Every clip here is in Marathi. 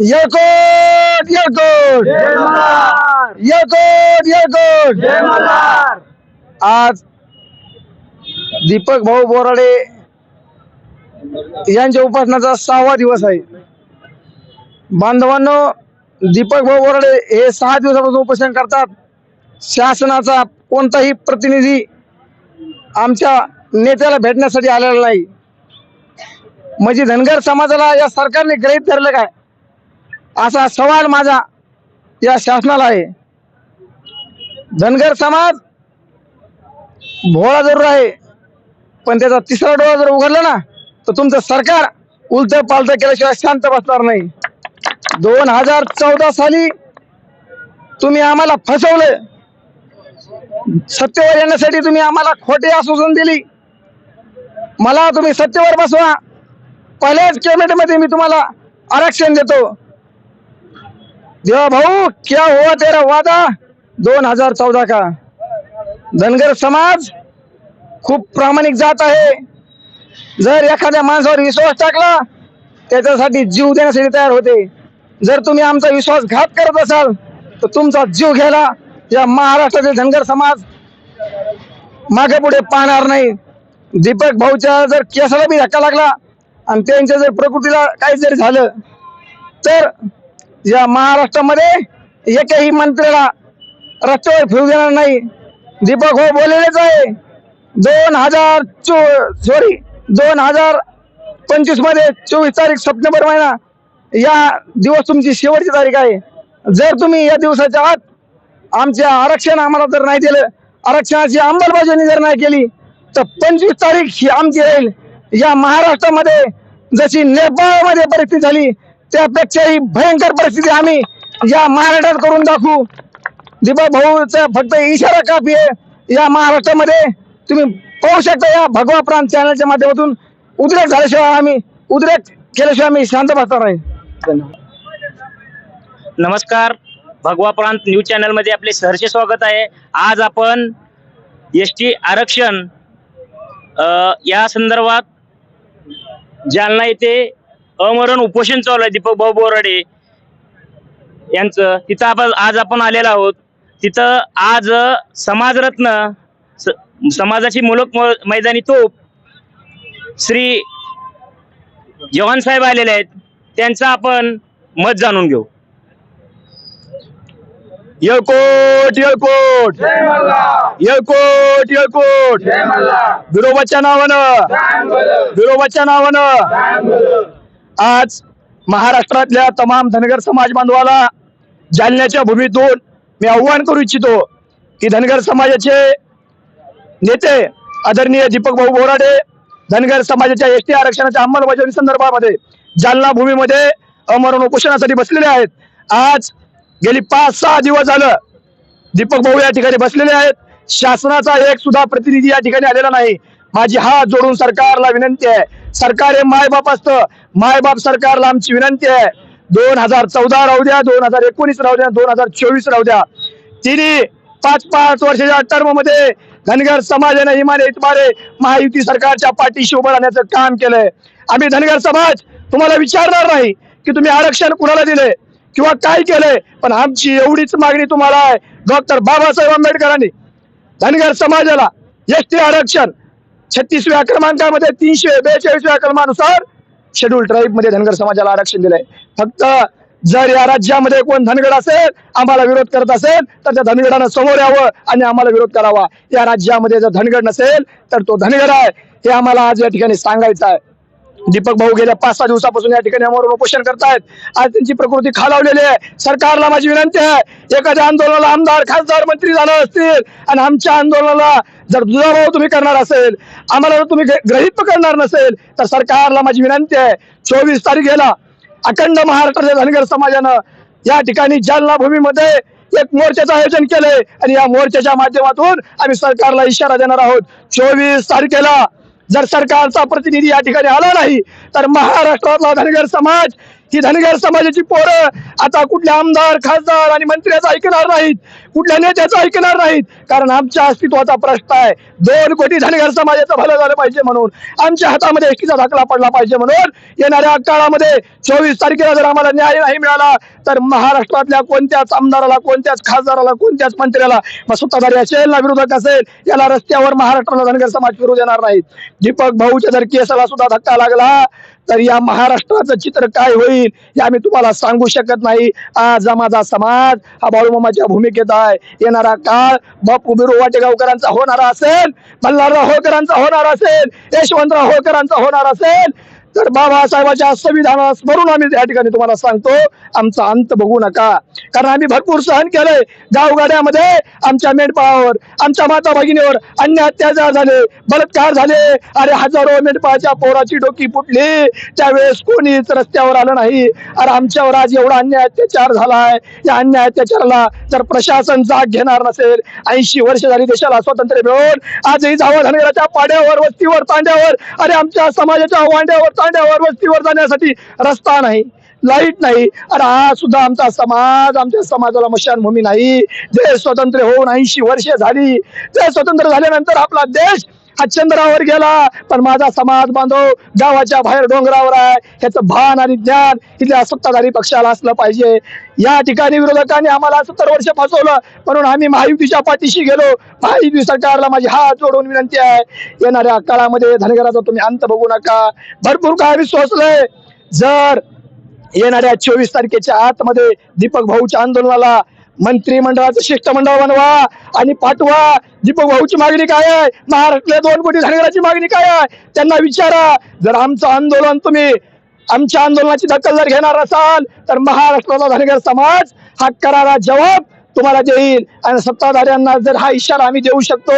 येळकोट येळकोट. येळकोट येळकोट. आज दीपक भाऊ बोराडे यांच्या उपासनाचा सहावा दिवस आहे. बांधवांनो दीपक भाऊ बोराडे हे सहा दिवसापासून उपोषण करतात. शासनाचा कोणताही प्रतिनिधी आमच्या नेत्याला भेटण्यासाठी आलेला नाही. म्हणजे धनगर समाजाला या सरकारने गृहीत धरलं काय? असा सवाल माझा या शासनाला आहे. धनगर समाज भोळा जरूर आहे. पण त्याचा तिसरा डोळा जर उघडला ना तर तुमचं सरकार उलट पालत केल्याशिवाय शांत बसणार नाही. दोन हजार चौदा साली तुम्ही आम्हाला फसवलं. सत्तेवर येण्यासाठी तुम्ही आम्हाला खोटे आश्वासन दिली. मला तुम्ही सत्तेवर बसवा. पहिल्याच कॅबिनेटमध्ये मी तुम्हाला आरक्षण देतो. देवा भाऊ क्या हुआ तेरा वादा? दोन हजार चौदा का? धनगर समाज खूप प्रामाणिक जात आहे. जर एखाद्या माणसावर विश्वास टाकला त्याच्यासाठी जीव देण्यासाठी तयार होते. जर तुम्ही आमचा विश्वासघात करत असाल तर तुमचा जीव घ्यायला या महाराष्ट्रातील धनगर समाज मागे पुढे पाहणार नाही. दीपक भाऊच्या जर केसाला बी धक्का लागला आणि त्यांच्या जर प्रकृतीला काही जरी झालं तर या महाराष्ट्रामध्ये एकही मंत्र्याला रस्त्यावर फिरू देणार नाही. दीपक हो बोललेलेच आहे. दोन हजार चो सॉरी दोन हजार पंचवीसमध्ये चोवीस तारीख सप्टेंबर महिना या दिवस तुमची शेवटची तारीख आहे. जर तुम्ही या दिवसाच्या आत आमचे आरक्षण आम्हाला जर नाही दिलं आरक्षणाची अंमलबजावणी जर नाही केली तर पंचवीस तारीख ही आमची राहील. या महाराष्ट्रामध्ये जशी नेपाळमध्ये परिस्थिती झाली त्यापेक्षाही भयंकर परिस्थिती आम्ही या महाराष्ट्रात करून दाखवू. दीपक भाऊचा फक्त इशारा काफी आहे. या महाराष्ट्रामध्ये तुम्ही पाहू शकता या भगवा प्रांत चॅनलच्या माध्यमातून. उद्रेक झाल्याशिवाय आम्ही उद्रेक केल्याशिवाय आम्ही शांत बसणार आहे नमस्कार. भगवा प्रांत न्यूज चॅनलमध्ये आपले सहर्ष स्वागत आहे. आज आपण एस टी आरक्षण या संदर्भात जालना येथे अमरण उपोषण चालू आहे. दीपक भाऊ बोराडे यांचं. तिथं आपण आज आपण आलेलो आहोत. तिथं आज समाजरत्न स- समाजाची मुलक म- मैदानी तोप श्री जवान साहेब आलेले आहेत. त्यांचं आपण मत जाणून घेऊ. येळकोट येळकोट. येळकोट येळकोट. बिरोबाच्या नावानं. बिरोबाच्या नावानं. आज महाराष्ट्रातल्या तमाम धनगर समाज बांधवाला जालन्याच्या भूमीतून मी आव्हान करू इच्छितो की धनगर समाजाचे नेते आदरणीय दीपक भाऊ बोराडे धनगर समाजाच्या एस टी आरक्षणाच्या अंमलबजावणी संदर्भामध्ये जालना भूमीमध्ये अमरण उपोषणासाठी बसलेले आहेत. आज गेली पाच सहा दिवस झालं. दीपक भाऊ या ठिकाणी बसलेले आहेत. शासनाचा एक सुद्धा प्रतिनिधी या ठिकाणी आलेला नाही. माझी हात जोडून सरकारला विनंती आहे. सरकार हे मायबाप असतं. मायबाप सरकारला आमची विनंती आहे. दोन हजार चौदा राहू द्या दोन हजार एकोणीस राहू द्या दोन हजार चोवीस राहू द्या. तिने पाच पाच वर्षाच्या टर्ममध्ये धनगर समाजाने हिमाने इतमारे महायुती सरकारच्या पाठीशी उभं राहण्याचं काम केलंय. आम्ही धनगर समाज तुम्हाला विचारणार नाही की तुम्ही आरक्षण कुणाला दिले किंवा काय केलंय? पण आमची एवढीच मागणी तुम्हाला आहे. डॉक्टर बाबासाहेब आंबेडकरांनी धनगर समाजाला एस टी आरक्षण छत्तीसव्या क्रमांकामध्ये तीनशे बेचाळीसव्या क्रमानुसार शेड्यूल ट्राईबमध्ये धनगर समाजाला आरक्षण दिलंय. फक्त जर या राज्यामध्ये कोण धनगड असेल आम्हाला विरोध करत असेल तर त्या धनगडानं समोर यावं आणि आम्हाला विरोध करावा. या राज्यामध्ये जर धनगड नसेल तर तो धनगड आहे. हे आम्हाला आज या ठिकाणी सांगायचं आहे. दीपक भाऊ गेल्या पाच सहा दिवसापासून या ठिकाणी आम्हाला उपोषण करतायत. आज त्यांची प्रकृती खालावलेली आहे. सरकारला माझी विनंती आहे. एखाद्या आंदोलनाला आमदार खासदार मंत्री झालं असतील आणि आमच्या आंदोलनाला जर दुजाभाव तुम्ही करणार असेल आम्हाला जर तुम्ही ग्र- गृहीत नसेल तर सरकारला माझी विनंती आहे. चोवीस तारखेला अखंड महाराष्ट्राच्या धनगर समाजानं या ठिकाणी जालना भूमीमध्ये एक मोर्चाचं आयोजन केलंय. आणि या मोर्चाच्या माध्यमातून आम्ही सरकारला इशारा देणार आहोत. चोवीस तारखेला जर सरकारचा प्रतिनिधी या ठिकाणी आला नाही तर महाराष्ट्रातला धनगर समाज ही धनगर समाजाची पोरं आता कुठल्या आमदार खासदार आणि मंत्र्याचं ऐकणार नाहीत. कुठल्या नेत्याचं ऐकणार नाहीत. कारण आमच्या अस्तित्वाचा प्रश्न आहे. दोन कोटी धनगर समाजाचं भलं झालं पाहिजे म्हणून. आमच्या हातामध्ये एकीचा दाखला पडला पाहिजे म्हणून येणाऱ्या काळामध्ये चोवीस तारखेला जर आम्हाला न्याय नाही मिळाला तर महाराष्ट्रातल्या कोणत्याच आमदाराला कोणत्याच खासदाराला कोणत्याच मंत्र्याला मग सत्ताधारी असेल ना विरोधक असेल याला रस्त्यावर महाराष्ट्राला धनगर समाज फिरू देणार नाहीत. दीपक भाऊच्या जर केसाला सुद्धा धक्का लागला तर या महाराष्ट्राचं चित्र काय होईल हे आम्ही तुम्हाला सांगू शकत नाही. आज माझा समाज हा बाळूमामाच्या भूमिकेत आहे. येणारा काळ बापू बिरू वाटेगावकरांचा होणारा असेल मल्हारराव होळकरांचा होणार असेल यशवंतराव होळकरांचा होणार असेल. तर बाबासाहेबाच्या संविधानाला स्मरून आम्ही या ठिकाणी तुम्हाला सांगतो आमचा अंत बघू नका. कारण आम्ही भरपूर सहन केलंय. गावगाड्यामध्ये आमच्या मेंढपाळावर आमच्या माता भगिनीवर अन्य अत्याचार झाले बलात्कार झाले. अरे हजारो मेंढपाळाच्या पोराची डोकी फुटली. त्यावेळेस कोणीच रस्त्यावर आलं नाही. अरे आमच्यावर आज एवढा अन्याय अत्याचार झालाय. या अन्याय अत्याचाराला जर प्रशासन जाग घेणार नसेल ऐंशी वर्ष झाली देशाला स्वातंत्र्य मिळून आजही जावं धनगराच्या पाड्यावर वस्तीवर तांड्यावर अरे आमच्या समाजाच्या वांड्यावर तांड्यावर वस्तीवर जाण्यासाठी रस्ता नाही लाइट नाही. अरे हा सुद्धा आमचा समाज आमच्या समाजाला मशानभूमी नाही. जे स्वतंत्र होऊन ऐंशी वर्ष झाली. देश स्वतंत्र झाल्यानंतर आपला देश हा चंद्रावर गेला पण माझा समाज बांधव गावाच्या बाहेर डोंगरावर आहे. ह्याचं भान आणि ज्ञान इथल्या सत्ताधारी पक्षाला असलं पाहिजे. या ठिकाणी विरोधकांनी आम्हाला सत्तर वर्ष फसवलं म्हणून आम्ही महायुतीच्या पाठीशी गेलो. महायुती सरकारला माझी हात जोडून विनंती आहे. येणाऱ्या काळामध्ये धनगराचा तुम्ही अंत बघू नका. भरपूर काय आम्ही सोचलंय जर येणाऱ्या चोवीस तारखेच्या आतमध्ये दीपक भाऊच्या आंदोलनाला मंत्रिमंडळाचं शिष्टमंडळ बनवा आणि पाठवा. दीपक भाऊची मागणी काय आहे? महाराष्ट्रातल्या दोन कोटी धनगराची मागणी काय आहे? त्यांना विचारा. जर आमचं आंदोलन तुम्ही आमच्या आंदोलनाची दखल जर घेणार असाल तर महाराष्ट्राचा धनगर समाज हा करारा जबाब तुम्हाला देईल. आणि सत्ताधाऱ्यांना जर हा इशारा आम्ही देऊ शकतो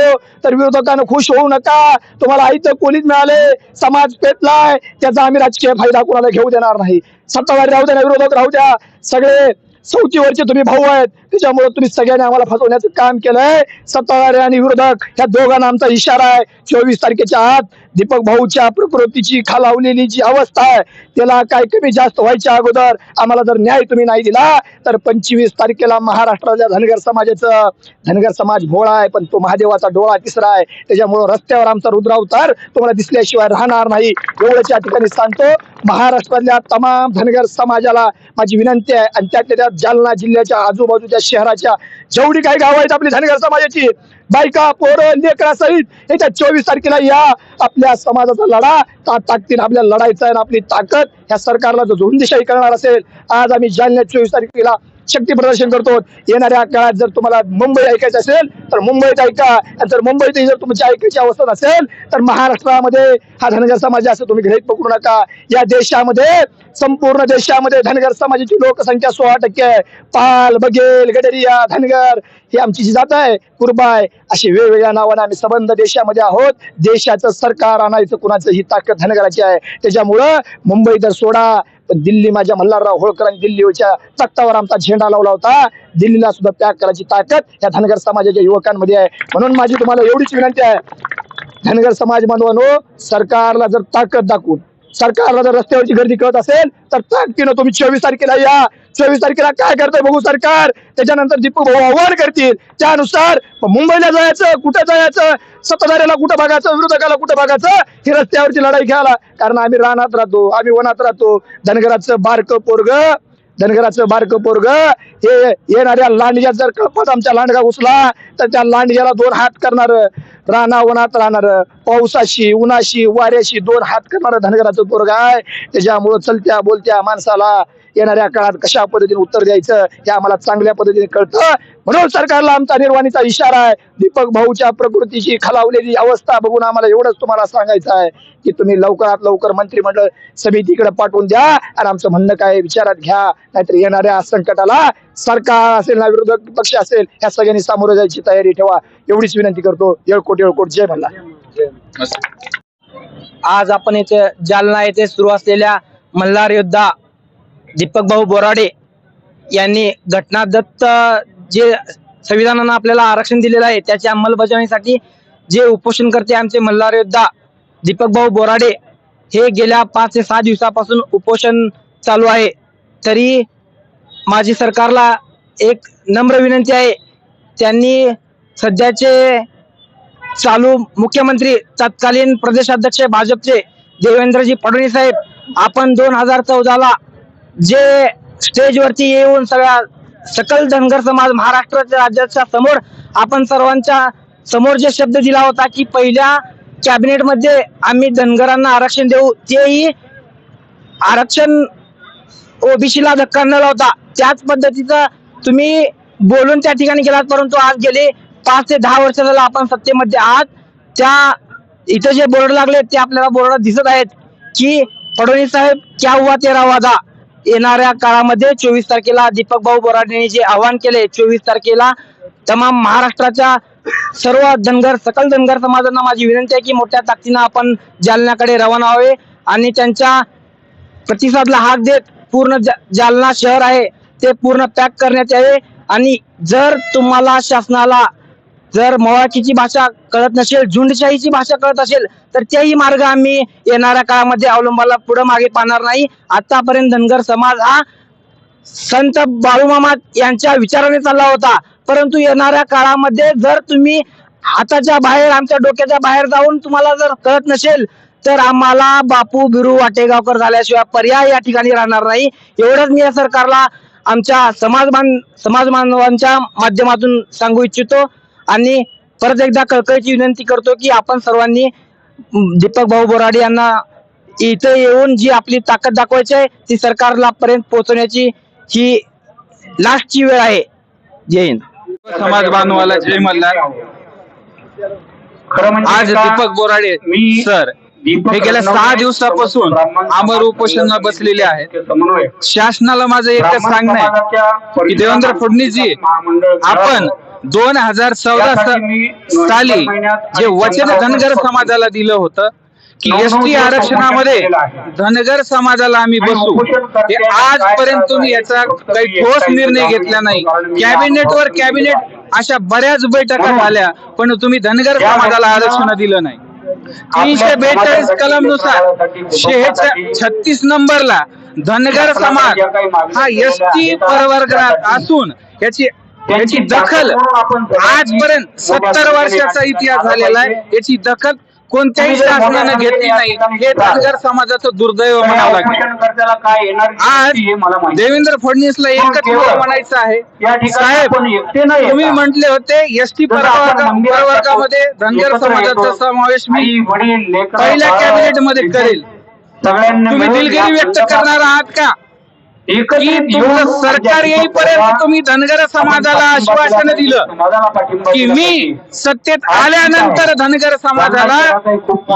तर विरोधकांना खुश होऊ नका. तुम्हाला इथं कोणीच मिळाले. समाज पेटलाय. त्याचा आम्ही राजकीय फायदा कोणाला घेऊ देणार नाही. सत्ताधारी राहू द्या विरोधक राहू द्या. सगळे चौथीवरचे तुम्ही भाऊ आहेत. त्याच्यामुळे तुम्ही सगळ्यांनी आम्हाला फसवण्याचं काम केलंय. सत्ताधारी आणि विरोधक ह्या दोघांना आमचा इशारा आहे. चोवीस तारखेच्या आत दीपक भाऊच्या प्रकृतीची खालावलेली जी अवस्था आहे त्याला काय कमी जास्त व्हायच्या अगोदर आम्हाला जर न्याय तुम्ही नाही दिला तर पंचवीस तारखेला महाराष्ट्रातल्या धनगर समाजाचं धनगर समाज भोळा आहे पण तो महादेवाचा डोळा तिसरा आहे. त्याच्यामुळं रस्त्यावर आमचा रुद्रावतार तुम्हाला दिसल्याशिवाय राहणार नाही. एवढंच या ठिकाणी सांगतो महाराष्ट्रातल्या तमाम धनगर समाजाला माझी विनंती आहे. आणि त्यातल्या त्यात जालना जिल्ह्याच्या आजूबाजूच्या शहराच्या जेवढी काही गाव आहेत आपली धनगर समाजाची बायका पोरं लेकरा सहित येत्या चोवीस तारखेला या आपल्या समाजाचा लढा ता ताकदीन आपल्या लढायचा आहे आणि आपली ताकद ह्या सरकारला जर झुंडीशाही करणार असेल आज आम्ही जालन्यात चोवीस तारखेला शक्ती प्रदर्शन करतो. येणाऱ्या काळात जर तुम्हाला मुंबई ऐकायचं असेल तर मुंबईत ऐका. आणि जर मुंबईत जर तुमची ऐकायची अवस्था नसेल तर महाराष्ट्रामध्ये हा धनगर समाज असं तुम्ही गृहित पकडू नका. या देशामध्ये संपूर्ण देशामध्ये धनगर समाजाची लोकसंख्या सोळा टक्के आहे. पाल बघेल गडरिया धनगर ही आमची जी जात आहे. कुरबाय अशी वेगवेगळ्या नावाने आम्ही संबंध देशामध्ये आहोत. देशाचं सरकार आणायचं कुणाचं ही ताकद धनगराची आहे. त्याच्यामुळं मुंबई तर सोडा. पण दिल्ली माझ्या मल्हारराव होळकरांनी दिल्लीच्या तख्तावर आमचा झेंडा लावला होता. दिल्लीला सुद्धा त्याग करायची ताकद या धनगर समाजाच्या युवकांमध्ये आहे. म्हणून माझी तुम्हाला एवढीच विनंती आहे. धनगर समाज बांधवांनो सरकारला जर ताकद दाखवून सरकारला जर रस्त्यावरची गर्दी करत असेल तर ताकदीनं तुम्ही चोवीस तारखेला या. चोवीस तारखेला काय करतंय बघू सरकार? त्याच्यानंतर दीपक भाऊ आव्हान करतील. त्यानुसार मुंबईला जायचं कुठं जायचं सत्ताधाऱ्याला कुठं बघायचं विरोधकाला कुठं बघायचं ही रस्त्यावरची लढाई घ्यायला कारण आम्ही रानात राहतो आम्ही वनात राहतो. धनगराचं बारकं पोरग धनगराचं बारक पोरग हे येणाऱ्या लांडग्यात जर कळपात आमच्या लांडगा घुसला तर त्या लांडग्याला दोन हात करणार राणा वनात राहणार पावसाशी उन्हाशी वाऱ्याशी दोन हात करणार धनगराचं पोरग आहे. त्याच्यामुळं चलत्या बोलत्या माणसाला येणाऱ्या काळात कशा पद्धतीने उत्तर द्यायचं हे आम्हाला चांगल्या पद्धतीने कळतं. म्हणून सरकारला आमचा निर्वाणीचा इशारा आहे. दीपक भाऊच्या प्रकृतीची खालावलेली अवस्था बघून आम्हाला एवढंच तुम्हाला सांगायचं आहे की तुम्ही लवकरात लवकर मंत्रिमंडळ समितीकडे पाठवून द्या आणि आमचं म्हणणं काय विचारात घ्या. नाहीतर येणाऱ्या संकटाला सरकार असेल ना विरोधक पक्ष असेल ह्या सगळ्यांनी सामोरं जायची तयारी ठेवा. एवढीच विनंती करतो. येळकोट येळकोट. जय म्हणला आज आपण येथे जालना येथे सुरू असलेल्या मल्हार योद्धा दीपक भाऊ बोराडे यांनी घटनादत्त जे संविधानानं आपल्याला आरक्षण दिलेलं आहे त्याच्या अंमलबजावणीसाठी जे उपोषण करते आमचे मल्हार योद्धा दीपक भाऊ बोराडे हे गेल्या पाच ते सहा दिवसापासून उपोषण चालू आहे. तरी माझी सरकारला एक नम्र विनंती आहे. त्यांनी सध्याचे चालू मुख्यमंत्री तत्कालीन प्रदेशाध्यक्ष भाजपचे देवेंद्रजी फडणवीस साहेब आपण दोन हजार चौदाला जे स्टेजवरती येऊन सगळ्या सकल धनगर समाज महाराष्ट्राच्या राज्याच्या समोर आपण सर्वांच्या समोर जे शब्द दिला होता की पहिल्या कॅबिनेटमध्ये आम्ही धनगरांना आरक्षण देऊ तेही आरक्षण ओबीसीला धक्का न लावता त्याच पद्धतीचं तुम्ही बोलून त्या ठिकाणी गेलात परंतु आज गेले पाच ते दहा वर्ष झालं आपण सत्तेमध्ये आहात. त्या इथं जे बोर्ड लागले ते आपल्याला बोर्ड दिसत आहेत की फडणवीस साहेब क्या हुआ तेरा वादा? येणाऱ्या काळामध्ये चोवीस तारखेला दीपक भाऊ बोराडे जे आवाहन केले चोवीस तारखेला तमाम महाराष्ट्राच्या सर्व धनगर सकल धनगर समाजांना माझी विनंती आहे की मोठ्या ताकदीनं आपण जालन्याकडे रवाना व्हावे आणि त्यांच्या प्रतिसादला हाक देत पूर्ण जा- जालना शहर आहे ते पूर्ण पॅक करण्यात यावे. आणि जर तुम्हाला शासनाला जर मराठीची भाषा कळत नसेल झुंडशाहीची भाषा कळत असेल तर तेही मार्ग आम्ही येणाऱ्या काळामध्ये अवलंबाला पुढे मागे पाहणार नाही. आतापर्यंत धनगर समाज हा संत बाळूमामा यांच्या विचाराने चालला होता. परंतु येणाऱ्या काळामध्ये जर तुम्ही हाताच्या बाहेर आमच्या डोक्याच्या बाहेर जाऊन तुम्हाला जर कळत नसेल तर आम्हाला बापू बिरू वाटेगावकर झाल्याशिवाय पर्याय या ठिकाणी राहणार नाही. एवढंच मी या सरकारला आमच्या समाज बांध समाज बांधवांच्या माध्यमातून सांगू इच्छितो. आणि परत एकदा कळकळीची विनंती करतो की आपण सर्वांनी दीपक भाऊ बोराडे यांना इथे येऊन जी आपली ताकद दाखवायची आहे ती सरकारला पर्यंत पोहोचवण्याची ही लास्टची वेळ आहे. जय हिंद. समाज बांधवाला जय मल्हार. आज दीपक बोराडे सर हे गेल्या सहा दिवसापासून अमर उपोषणाला बसलेले आहेत. शासनाला माझं एकच सांगणं आहे की देवेंद्र फडणवीसजी आपण दोन हजार चौदा साली जे वचन धनगर समाजाला दिलं होतं की एस टी आरक्षणामध्ये धनगर समाजाला आम्ही बसू. हे आजपर्यंत तुम्ही याचा काही ठोस निर्णय घेतला नाही. कॅबिनेटवर कॅबिनेट अशा बऱ्याच बैठका झाल्या पण तुम्ही धनगर समाजाला आरक्षण दिलं नाही. तीनशे बेचाळीस कलमनुसार छत्तीस नंबरला धनगर समाज हा एस टी प्रवर्गात असून याची याची दखल आजपर्यंत सत्तर वर्षाचा इतिहास झालेला आहे. याची दखल कोणत्याही शासनानं घेतली नाही. हे धनगर समाजाचं दुर्दैव म्हणावं लागेल. आज देवेंद्र फडणवीसला एकच म्हणायचं आहे. साहेब तुम्ही म्हटले होते एस टी प्रवर्गामध्ये धनगर समाजाचा समावेश मी पहिल्या कॅबिनेटमध्ये करेल. तुम्ही दिलगिरी व्यक्त करणार आहात का? सरकार येईपर्यंत तुम्ही धनगर समाजाला आश्वासन दिलं की मी सत्तेत आल्यानंतर धनगर समाजाला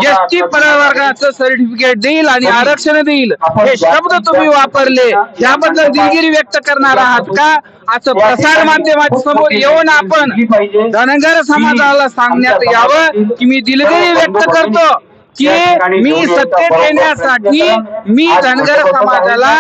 एस टी प्रवर्गाचं सर्टिफिकेट देईल आणि आरक्षण देईल. हे शब्द तुम्ही वापरले याबद्दल दिलगिरी व्यक्त करणार आहात का? असं प्रसार माध्यमाच्या समोर येऊन आपण धनगर समाजाला सांगण्यात यावं की मी दिलगिरी व्यक्त करतो. की मी सत्तेत येण्यासाठी मी धनगर समाजाला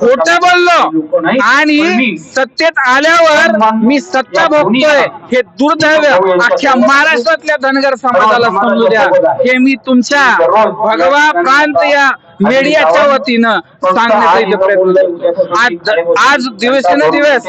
खोट बोललो. आणि सत्तेत आल्यावर मी सत्ता भोगतोय. हे. दुर्दैव अख्ख्या महाराष्ट्रातल्या धनगर समाजाला समजू द्या. हे मी तुमच्या भगवा प्रांत या मीडियाच्या वतीनं सांगण्याचा प्रयत्न. आज आज दिवसेंदिवस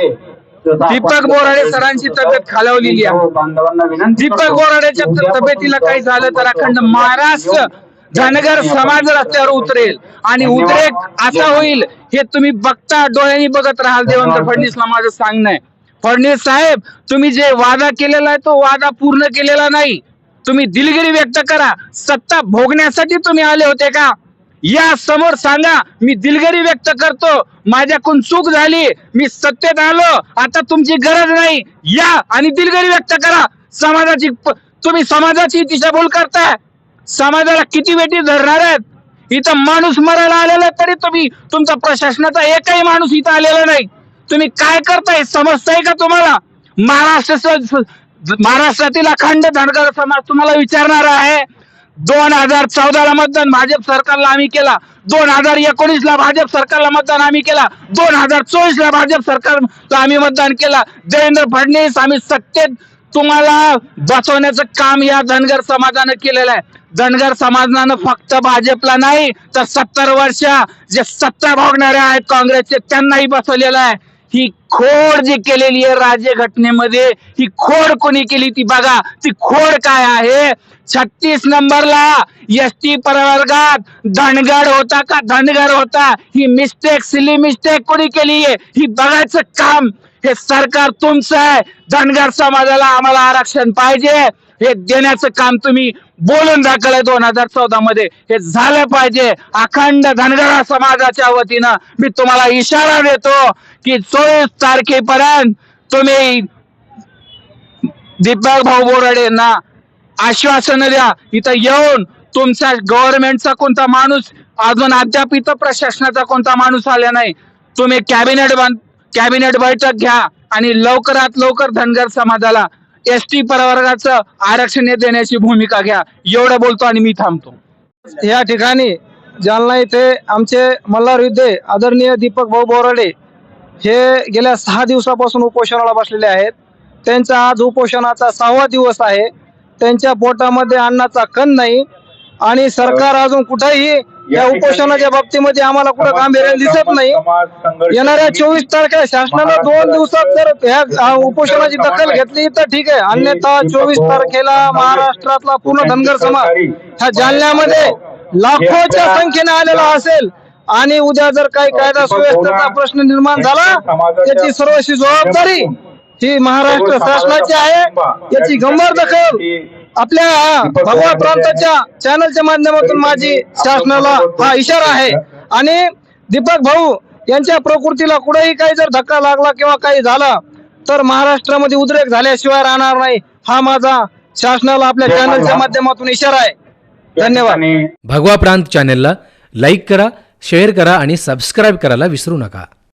दीपक बोराडे सरांची तब्येत खालावलेली आहे. दीपक बोराडेच्या तब्येतीला काही झालं तर अखंड महाराष्ट्र धनगर समाज रस्त्यावर उतरेल. आणि उद्रेक असा होईल हे तुम्ही बघता डोळ्यांनी बघत राहाल. देवेंद्र फडणवीसला माझं सांगणं आहे. फडणवीस साहेब तुम्ही जे वादा केलेला आहे तो वादा पूर्ण केलेला नाही. तुम्ही दिलगिरी व्यक्त करा. सत्ता भोगण्यासाठी तुम्ही आले होते का? या समोर सांगा मी दिलगिरी व्यक्त करतो. माझ्याकडून चूक झाली मी सत्तेत आलो आता तुमची गरज नाही. या आणि दिलगिरी व्यक्त करा. समाजाची प- तुम्ही समाजाची दिशाभूल करताय. समाजाला किती वेटी धरणार आहेत? इथं माणूस मरायला आलेला तरी तुम्ही तुमचा प्रशासनाचा एकही माणूस इथं आलेला नाही. तुम्ही काय करताय समजताय का तुम्हाला? महाराष्ट्र महाराष्ट्रातील अखंड धनगर समाज तुम्हाला विचारणार आहे. दोन हजार चौदाला मतदान भाजप सरकारला आम्ही केला. दोन हजार एकोणीसला भाजप सरकारला मतदान आम्ही केला. दोन हजार चोवीसला भाजप सरकारला आम्ही मतदान केला. देवेंद्र फडणवीस आम्ही सत्तेत तुम्हाला बसवण्याचं काम या धनगर समाजानं केलेलं आहे. धनगर समाजानं फक्त भाजपला नाही तर सत्तर वर्ष जे सत्ता भोगणारे आहेत काँग्रेसचे त्यांनाही बसवलेलं आहे. ही खोड जी केलेली आहे राज्य घटनेमध्ये ही खोड कोणी केली ती बघा. ती खोड काय आहे? छत्तीस नंबरला एस टी प्रवर्गात धनगड होता का? धनगर होता. ही मिस्टेक सिली मिस्टेक कोणी केली आहे? ही बघायचं काम हे सरकार तुमचं आहे. धनगर समाजाला आम्हाला आरक्षण पाहिजे. हे देण्याचं काम तुम्ही बोलून दाखल दोन हजार चौदा मध्ये. हे झालं पाहिजे. अखंड धनगर समाजाच्या वतीनं मी तुम्हाला इशारा देतो की चोवीस तारखेपर्यंत तुम्ही दीपक भाऊ बोराडे यांना आश्वासन द्या. इथं येऊन तुमचा गव्हर्नमेंटचा कोणता माणूस अजून अद्याप इथं प्रशासनाचा कोणता माणूस आला नाही. तुम्ही कॅबिनेट कॅबिनेट बैठक घ्या आणि लवकरात लवकर धनगर समाजाला एस टी प्रवर्गाचं आरक्षण देण्याची भूमिका घ्या. एवढं बोलतो आणि मी थांबतो. या ठिकाणी जालना इथे आमचे मल्हार युद्धे आदरणीय दीपक भाऊ बोराडे हे गेल्या सहा दिवसापासून उपोषणाला बसलेले आहेत. त्यांचा आज उपोषणाचा सहावा दिवस आहे. त्यांच्या पोटामध्ये अन्नाचा कण नाही आणि सरकार अजून कुठेही या उपोषणाच्या बाबतीमध्ये आम्हाला कुठं गांभीर्य दिसत नाही. येणाऱ्या चोवीस तारखेला शासनानं दोन दिवसात जर ह्या उपोषणाची दखल घेतली तर ठीक आहे. अन्यथा चोवीस तारखेला महाराष्ट्रातला पूर्ण धनगर समाज ह्या जालन्यामध्ये लाखोच्या संख्येने आलेला असेल. आणि उद्या जर काही कायदा सुव्यवस्थेचा प्रश्न निर्माण झाला त्याची सर्वस्वी जबाबदारी ही महाराष्ट्र शासनाची आहे याची गंभीर दखल. आपल्या भगवा प्रांताच्या चॅनलच्या माध्यमातून माझी शासनाला हा इशारा आहे. आणि दीपक भाऊ यांच्या प्रकृतीला कुठेही काही जर धक्का लागला किंवा काही झाला तर महाराष्ट्रामध्ये उद्रेक झाल्याशिवाय राहणार नाही. हा माझा शासनाला आपल्या चॅनलच्या माध्यमातून इशारा आहे. धन्यवाद. भगवा प्रांत चॅनेलला लाईक करा शेअर करा आणि सबस्क्राईब करायला विसरू नका.